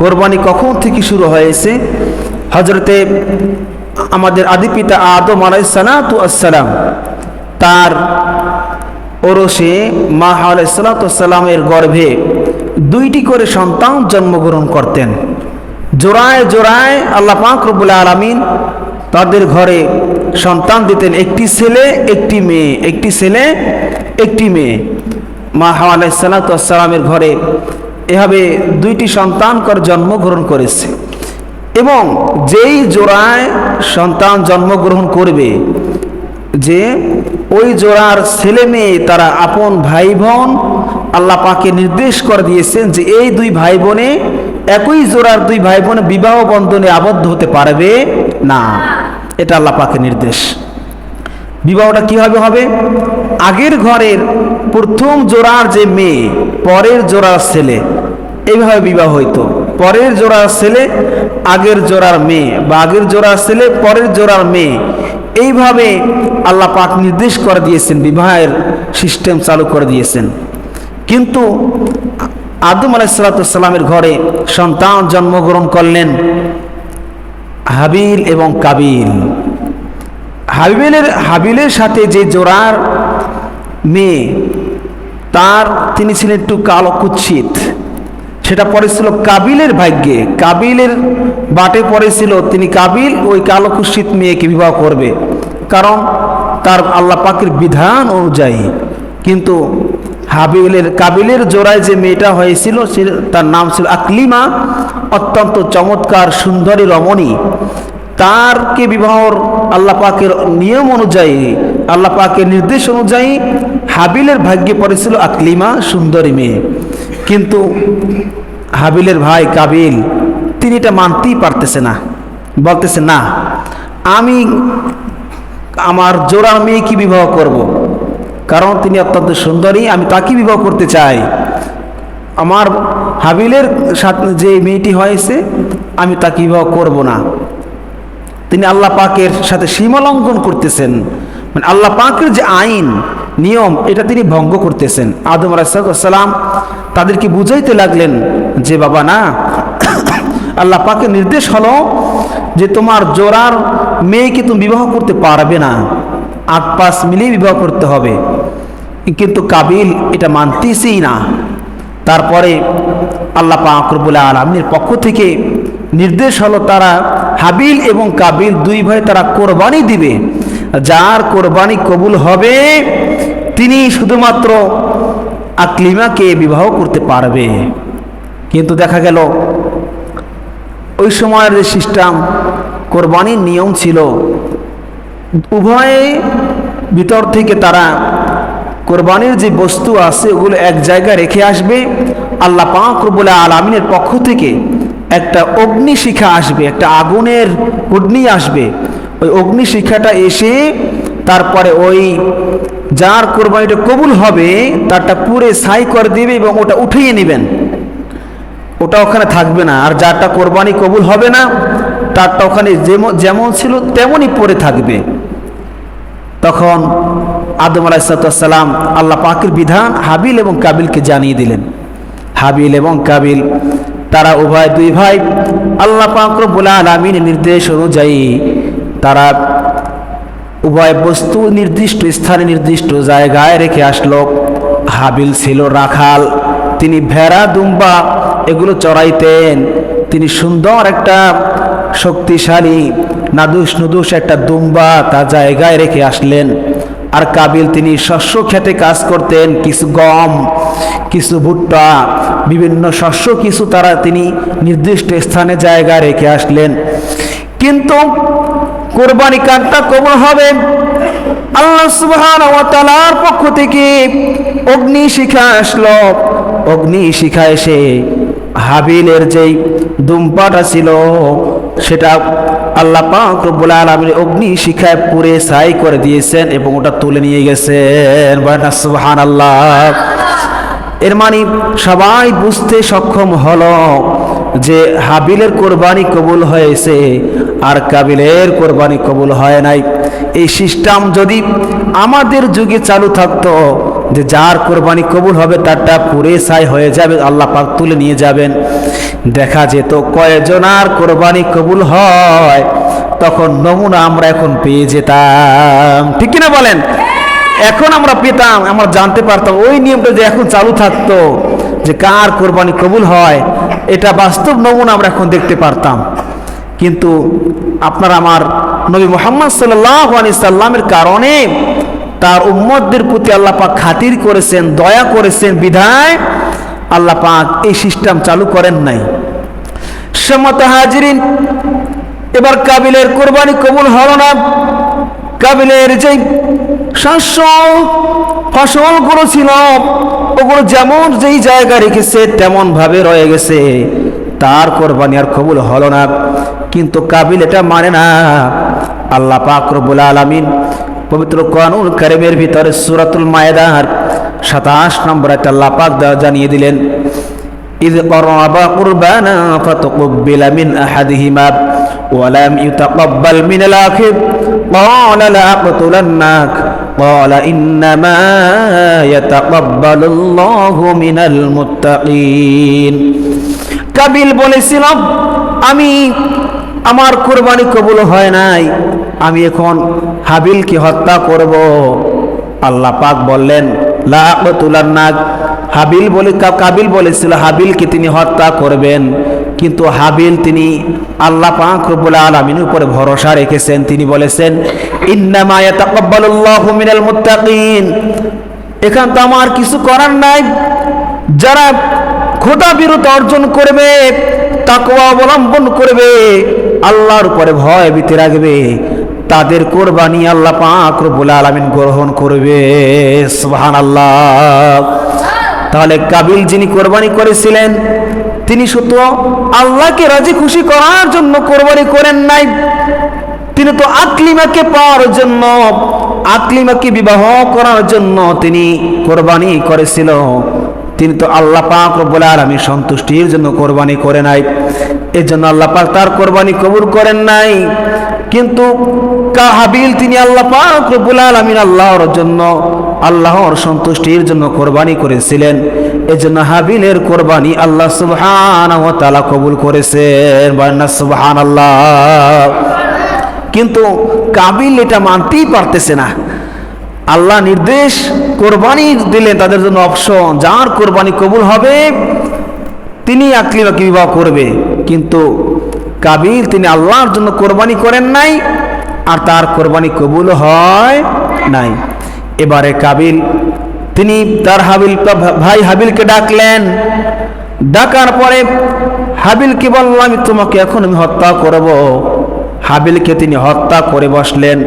কোরবানি কখন থেকে শুরু হয়েছে? হজরতে আমাদের আদিপিতা আদম আলাইসালাতু আসসালাম তার ওরসে মা আলাইসালাতামের গর্ভে দুইটি করে সন্তান জন্মগ্রহণ করতেন। জোড়ায় জোড়ায় আল্লাহ পাক রব্বুল আলমিন তাদের ঘরে সন্তান দিতেন, একটি ছেলে, একটি মেয়ে, একটি ছেলে, একটি মেয়ে। মা হাওয়া আলাইসালাতামের ঘরে এভাবে দুইটি সন্তান কর জন্মগ্রহণ করেছে। এবং যেই জোড়ায় সন্তান জন্মগ্রহণ করবে, যে ওই জোড়ার ছেলে মেয়ে তারা আপন ভাই বোন আল্লাহ পাকে নির্দেশ করে দিয়েছেন যে এই দুই ভাই বোনে একই জোড়ার দুই ভাই বোনে বিবাহ বন্ধনে আবদ্ধ হতে পারবে না। এটা আল্লাহ পাকে নির্দেশ। বিবাহটা কীভাবে হবে? আগের ঘরের প্রথম জোড়ার যে মেয়ে, পরের জোড়ার ছেলে এইভাবে বিবাহ হইতো। পরের জোড়ার ছেলে, আগের জোড়ার মেয়ে বা আগের জোড়ার ছেলে, পরের জোড়ার মেয়ে। এইভাবে আল্লাহ পাক নির্দেশ করে দিয়েছেন, বিবাহের সিস্টেম চালু করে দিয়েছেন। কিন্তু আদম আলাইসালাতামের ঘরে সন্তান জন্মগ্রহণ করলেন হাবিল এবং কাবিল। হাবিলের হাবিলের সাথে যে জোড়ার মেয়ে, তার তিনি ছিলেন একটু কালো কুৎসিত। সেটা পড়েছিল কাবিলের ভাগ্যে। কাবিলের বাটে পড়েছিল তিনি কাবিল, ওই কালো মেয়েকে বিবাহ করবে। কারণ তার আল্লাহ পাকের বিধান অনুযায়ী। কিন্তু হাবিলের, কাবিলের জোড়ায় যে মেয়েটা হয়েছিল, সে তার নাম ছিল আকলিমা, অত্যন্ত চমৎকার, সুন্দরী রমণী। তারকে বিবাহর আল্লাহ পাকের নিয়ম অনুযায়ী, আল্লাহ পাকের নির্দেশ অনুযায়ী হাবিলের ভাগ্যে পড়েছিল আকলিমা, সুন্দরী মেয়ে। কিন্তু হাবিলের ভাই কাবিল তিনি এটা মানতেই পারতেছে না। বলতেছে, না, আমি আমার জোড়ার মেয়ে কি বিবাহ করব। কারণ তিনি অত্যন্ত সুন্দরী, আমি তাকে বিবাহ করতে চাই। আমার হাবিলের সাথে যে মেয়েটি হয়েছে, আমি তাকে বিবাহ করব না। তিনি আল্লাহ পাকের সাথে সীমালঙ্ঘন করতেছেন। মানে আল্লাহ পাকের যে আইন, নিয়ম, এটা তিনি ভঙ্গ করতেছেন। আদম আলাইসালাম তাদেরকে বুঝাইতে লাগলেন যে, বাবা, না, আল্লাহ পাকের নির্দেশ হলো যে, তোমার জোরার মেয়েকে তুমি বিবাহ করতে পারবে না। আট, পাঁচ মিলিয়ে বিবাহ করতে হবে। কিন্তু কাবিল এটা মানতেছেই না। তারপরে আল্লাহ পাকরবুল আলমীর পক্ষ থেকে নির্দেশ হলো তারা হাবিল এবং কাবিল দুই ভাই তারা কোরবানি দিবে। যার কোরবানি কবুল হবে, তিনি শুধুমাত্র আকলিমাকে বিবাহ করতে পারবে। কিন্তু দেখা গেল, ওই সময়ের যে সিস্টেম, কোরবানির নিয়ম ছিল, উভয়ে ভিতর থেকে তারা কোরবানির যে বস্তু আছে, ওগুলো এক জায়গায় রেখে আসবে। আল্লাহ পাক রবুল্লা আলমিনের পক্ষ থেকে একটা অগ্নিশিখা আসবে, একটা আগুনের অগ্নি আসবে। ওই অগ্নিশিখাটা এসে তারপরে ওই যার কোরবানিটা কবুল হবে, তারটা পুরে সাই করে দিবে এবং ওটা উঠিয়ে নেবেন। ওটা ওখানে থাকবে না। আর যারটা কোরবানি কবুল হবে না, তারটা ওখানে যেমন ছিল তেমনই পড়ে থাকবে। তখন আদম আলাইসালাম আল্লাহ পাকের বিধান হাবিল এবং কাবিলকে জানিয়ে দিলেন। হাবিল এবং কাবিল, তারা উভয় দুই ভাই আল্লাহ পাকর বোলা আলমিন নির্দেশ অনুযায়ী তারা উভয় বস্তু নির্দিষ্ট, স্থানে নির্দিষ্ট জায়গায় রেখে আসলো। হাবিল ছিল রাখাল, তিনি ভেড়া, দুম্বা এগুলো চড়াইতেন। তিনি সুন্দর একটা শক্তিশালী, নাদুস নুদুস একটা দুম্বা তার জায়গায় রেখে আসলেন। আর কাবিল তিনি শস্য খেতে কাজ করতেন, কিছু গম, কিছু ভুট্টা, বিভিন্ন শস্য কিছু তারা তিনি নির্দিষ্ট স্থানে জায়গায় রেখে আসলেন। কিন্তু কোরবানি কার্ডটা কবল হবে। আল্লাহ সুবহান ওয়া তাআলার পক্ষ থেকে অগ্নি শিখা আসলো। অগ্নি শিখা এসে হাবিলের যেই দুম্পাটা ছিল, সেটা আল্লাহ পাক রব্বুল আলামিন অগ্নি শিখায় পুরে ছাই করে দিয়েছেন এবং ওটা তুলে নিয়ে গেছেন। সুবহানাল্লাহ। এর মানে সবাই বুঝতে সক্ষম হলো। যে হাবিলের কোরবানি কবুল হয়েছে আর কাবিলের কোরবানি কবুল হয় নাই। এই সিস্টেম যদি আমাদের যুগে চালু থাকতো যে যার কোরবানি কবুল হবে তারটা পুরে সাই হয়ে যাবে, আল্লাহ পাক তুলে নিয়ে যাবেন। দেখা যেত কয়জনার কোরবানি কবুল হয়, তখন নমুনা আমরা এখন পেয়ে যেতাম। ঠিক কিনা বলেন? এখন আমরা পেতাম, আমরা জানতে পারতাম, ওই নিয়মটা যে এখন চালু থাকতো যে কার কোরবানি কবুল হয় এটা বাস্তব নমুনা আমরা এখন দেখতে পারতাম। কিন্তু আপনার আমার নবী মোহাম্মদ সাল্লাহ সাল্লামের কারণে তার উম্মতদের প্রতি আল্লাহ পাক খাতির করেছেন, দয়া করেছেন, বিধায় আল্লাহ পাক এই সিস্টেম চালু করেন নাই। সমত হাজিরিন, এবার কাবিলের কোরবানি কবুল হল না। কাবিলের যে শস্য ফসলগুলো ছিল ওগুলো যেমন যেই জায়গায় রেখেছে তেমন ভাবে রয়ে গেছে তার কোরবানি আর কবুল হলো না কিন্তু কাবিল এটা মানে না আল্লাহ পাক রব্বুল আলামিন পবিত্র কানুন কারিমের ভিতরে সূরাতুল মায়েদার সাতাশ নম্বর একটা আল্লাহ পাক দা- জানিয়ে দিলেন إذ قربا قربانا فتقبل من أحدهما ولم يتقبل من الآخر قال لأقتلنك قال إنما يتقبل الله من المتقين কাবিল বলেছিল আমি আমার কোরবানি কবুল হয় নাই আমি এখন হাবিলকে হত্যা করব আল্লাহ পাক বললেন লাকুলান্নাক হাবিল বলে কা- কাবিল বলেছিল হাবিলকে তিনি হত্যা করবেন কিন্তু হাবিল তিনি আল্লাহ পাক রব্বুল আলামিনের উপরে ভরসা রেখেছেন। তিনি বলেছেন, ইন্নামা ইয়াতাকাব্বালুল্লাহু মিনাল মুত্তাকিন। এখান তো আমার কিছু করার নাই। যারা খোদা বিরত অর্জন করবে, তাকওয়া অবলম্বন করবে, আল্লাহর উপরে ভয় ভীতি রাখবে, তাদের কোরবানি আল্লাহ পাক রব্বুল আলামিন গ্রহণ করবে। সুবহানাল্লাহ। তাহলে কাবিল যিনি কোরবানি করেছিলেন তিনি শুধু আল্লাহকে রাজি খুশি করার জন্য কোরবানি করেন নাই। তিনি তো আকলিমাকে পাওয়ার জন্য, আকলিমাকে বিবাহ করার জন্য তিনি কোরবানি করেছিল। তিনি তো আল্লাহ পাক রব্বুল আলামিন সন্তুষ্টির জন্য কোরবানি করে নাই। এর জন্য আল্লাহ পাক তার কোরবানি কবুল করেন নাই। কিন্তু কাহাবিল তিনি আল্লাহ পাক রব্বুল আলামিন আল্লাহর জন্য, আল্লাহর সন্তুষ্টির জন্য কোরবানি করেছিলেন। এজন্য হাবিলের কোরবানি আল্লাহ সুবহানাহু ওয়া তাআলা কবুল করেছেন। বান্না সুবহানাল্লাহ। কিন্তু কাবিল এটা মানতেই পারতেছে না। আল্লাহ নির্দেশ কোরবানি দিলেন তাদের জন্য অপশন, যার কোরবানি কবুল হবে, তিনি আকলিমাকে বিবাহ করবে। কিন্তু কাবিল, তিনি আল্লাহর জন্য কোরবানি করেন নাই, আর তার কোরবানি কবুল হয় নাই। এবারে কাবিল তিনি তার হাবিল ভাই হাবিলকে ডাকলেন। ডাকার পরে হাবিলকে বললাম আমি তোমাকে এখন আমি হত্যা করব। হাবিলকে তিনি হত্যা করে বসলেন।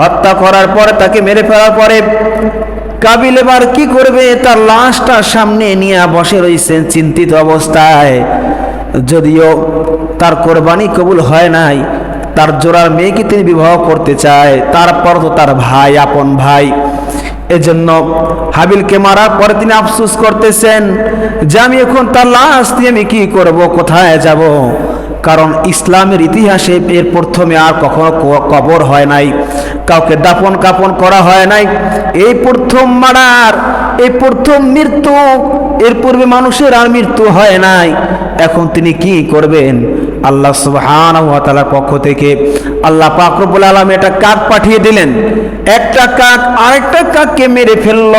হত্যা করার পরে তাকে মেরে ফেলার পরে কাবিল এবার কি করবে? তার লাশটা সামনে নিয়ে বসে রয়েছেন চিন্তিত অবস্থায়। যদিও তার কোরবানি কবুল হয় নাই, তার জোড়ার মেয়েকে তিনি বিবাহ করতে চায়। তারপর তো তার ভাই, আপন ভাই এজন্য হাবিলকে মারার পরে তিনি আফসুস করতেছেন যে আমি এখন তার লাশ দিয়ে আমি কি করব, কোথায় যাব? কারণ ইসলামের ইতিহাসে এর প্রথমে আর কখনো কবর হয় নাই, কাউকে দাপন কাপন করা হয় নাই। এই প্রথম মারার, এই প্রথম মৃত্যু, এর পূর্বে মানুষের আর মৃত্যু হয় নাই। এখন তিনি কি করবেন? আল্লাহ সুবহান পক্ষ থেকে আল্লাহ পাকরবুল আলম একটা কাক পাঠিয়ে দিলেন। একটা কাক আরেকটা কাককে মেরে ফেলল।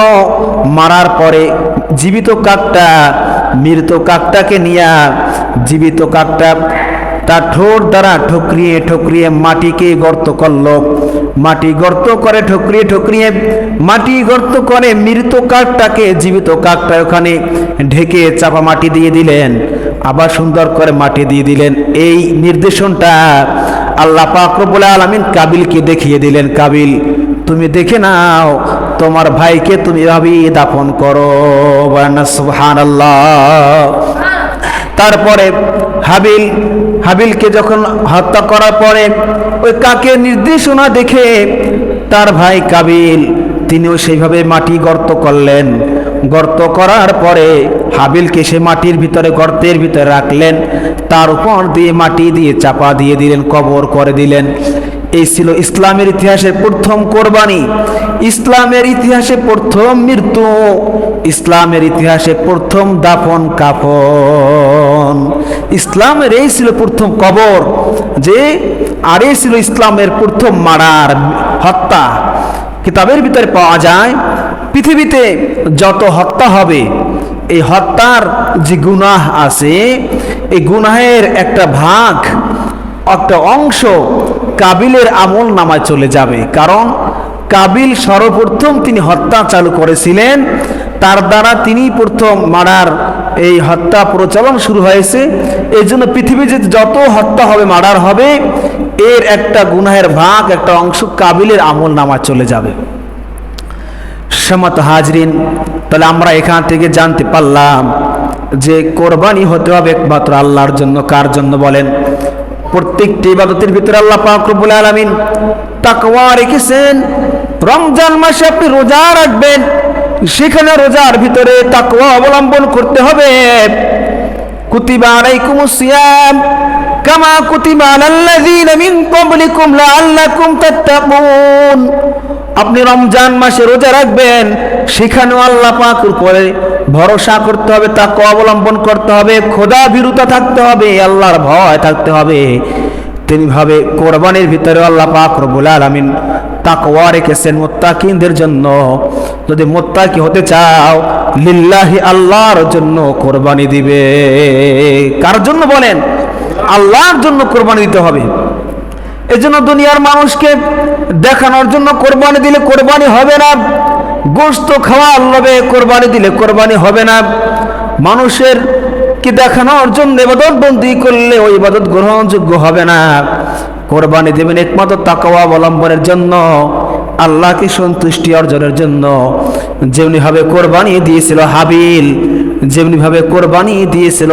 মারার পরে জীবিত কাকটা, মৃত কাকটাকে নিয়ে জীবিত কাকটা তার ঠোঁট দ্বারা ঠকরিয়ে ঠকরিয়ে মাটিকে গর্ত করল। মাটি গর্ত করে ঠকরিয়ে ঠকরিয়ে, মাটি গর্ত করে মৃত কাকটাকে জীবিত কাকটা ওখানে ঢেকে চাপা মাটি দিয়ে দিলেন। আবার সুন্দর করে মাটি দিয়ে দিলেন। এই নির্দেশনটা আল্লাহ পাক রব্বুল আলামিন কাবিলকে দেখিয়ে দিলেন। কাবিল, তুমি দেখে নাও, তোমার ভাইকে তুমি এভাবেই দাফন করো। সুবহানাল্লাহ। তারপরে হাবিল, হাবিলকে যখন হত্যা করার পরে ওই কাকের নির্দেশনা দেখে তার ভাই কাবিল, তিনিও সেইভাবে মাটি গর্ত করলেন। গর্ত করার পরে হাবিলকে সে মাটির ভিতরে, গর্তের ভিতরে রাখলেন। তার উপর দিয়ে মাটি দিয়ে চাপা দিয়ে দিলেন, কবর করে দিলেন। এই ছিল ইসলামের ইতিহাসের প্রথম কোরবানি। ইসলামের ইতিহাসে প্রথম মৃত্যু। ইসলামের ইতিহাসে প্রথম দাফন কাফন। ইসলামের এই ছিল প্রথম কবর, যে আর এই ছিল ইসলামের প্রথম মারার হত্যা। কিতাবের ভিতরে পাওয়া যায়, পৃথিবীতে যত হত্যা হবে, এই হত্যার যে গুনাহ আছে, এই গুনাহের একটা ভাগ, একটা অংশ কাবিলের আমল নামায় চলে যাবে। কারণ কাবিল সর্বপ্রথম তিনি হত্যা চালু করেছিলেন। তার দ্বারা তিনি প্রথম মারার এই হত্যা প্রচলন শুরু হয়েছে। এই জন্য পৃথিবীতে যত হত্যা হবে, মারার হবে, এর একটা গুনাহের ভাগ, একটা অংশ কাবিলের আমল নামায় চলে যাবে। সমাত হাজরিন, তাহলে আমরা এখান থেকে জানতে পারলাম যে কোরবানি হতে হবে একমাত্র আল্লাহর জন্য। কার জন্য বলেন? প্রত্যেকটি ইবাদতের ভিতরে আল্লাহ পাক রব্বুল আলামিন তাকওয়া রেখেছেন। রমজান মাসে আপনি রোজা রাখবেন, সেখানে রোজার ভিতরে তাকওয়া অবলম্বন করতে হবে। কুতিবা আলাইকুমুস সিয়াম, কামা কুতিবা আলাল্লাযীনা মিন ক্বাবলিকুম লাআল্লাকুম তাত্তাকুন। আপনি রমজান মাসে রোজা রাখবেন, সেখানেও আল্লাহ পাক উপরে ভরসা করতে হবে তাকে অবলম্বন করতে হবে, খোদা বিরুতা থাকতে হবে, আল্লাহর ভয় থাকতে হবে। তেমনিভাবে কোরবানির ভিতরে আল্লাহ পাক রব্বুল আলামিন তাকওয়া রেখেছেন মোত্তাকিনদের জন্য। যদি মোত্তাকি হতে চাও, লিল্লাহি আল্লাহর জন্য কোরবানি দিবে। কার জন্য বলেন? আল্লাহর জন্য কোরবানি দিতে হবে। এজন্য দুনিয়ার মানুষকে দেখানোর জন্য কোরবানি দিলে কোরবানি হবে না। গোস্ত খাওয়া লোভে কোরবানি দিলে কোরবানি হবে না। মানুষের কি দেখানোর জন্য ইবাদত বন্দি করলে ওই ইবাদত গ্রহণযোগ্য হবে না। কোরবানি দেবেন একমাত্র তাকওয়া অবলম্বনের জন্য, আল্লাহকে সন্তুষ্টি অর্জনের জন্য। যেমনিভাবে কোরবানি দিয়েছিল হাবিল যেমনিভাবে কোরবানি দিয়েছিল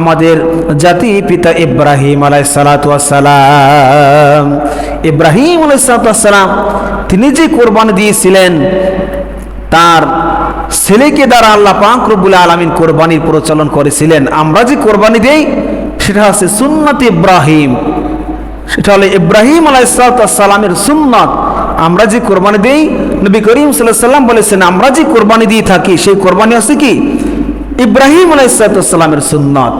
আমাদের জাতি পিতা ইব্রাহিম আলাই সালাম ইব্রাহিম আলাই সালাম তিনি যে কোরবানি দিয়েছিলেন, তার ছেলেকে দ্বারা আল্লাহ পাক রব্বুল আলমিন কোরবানির প্রচলন করেছিলেন। আমরা যে কোরবানি দেই, সেটা হচ্ছে সুন্নত ইব্রাহিম। সেটা হলো ইব্রাহিম আলাইসালামের সুন্নত। আমরা যে কোরবানি দিই, নবী করিম সাল্লাম বলেছেন, আমরা যে কোরবানি দিয়ে থাকি, সেই কোরবানি আছে কি? ইব্রাহিম আলাইসালামের সুন্নত।